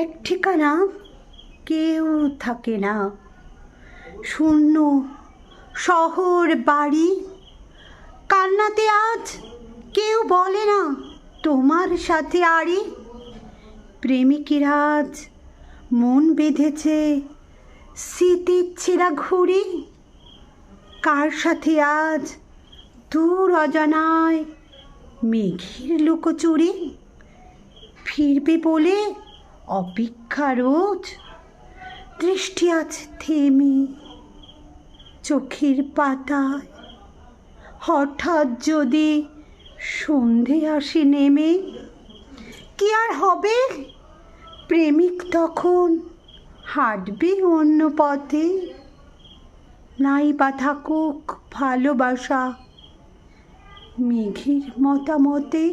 এক ঠিকানা কেউ থাকে না। শূন্য শহর বাড়ি। কান্নাতে আজ কেউ বলে না, তোমার সাথে আড়ি। প্রেমিকের আজ মন বেঁধেছে স্মৃতির ছেঁড়া ঘুড়ি। কার সাথে আজ দূর অজানায় মেঘের লুকোচুরি। ফিরবে বলে অপেক্ষা রোজ দৃষ্টি আছে থেমে, চোখের পাতায়। হঠাৎ যদি সন্ধে আসে নেমে, কি আর হবে? প্রেমিক তখন হাঁটবে অন্য পথে। নাই বা থাকুক ভালোবাসা, মেঘের মতামতে।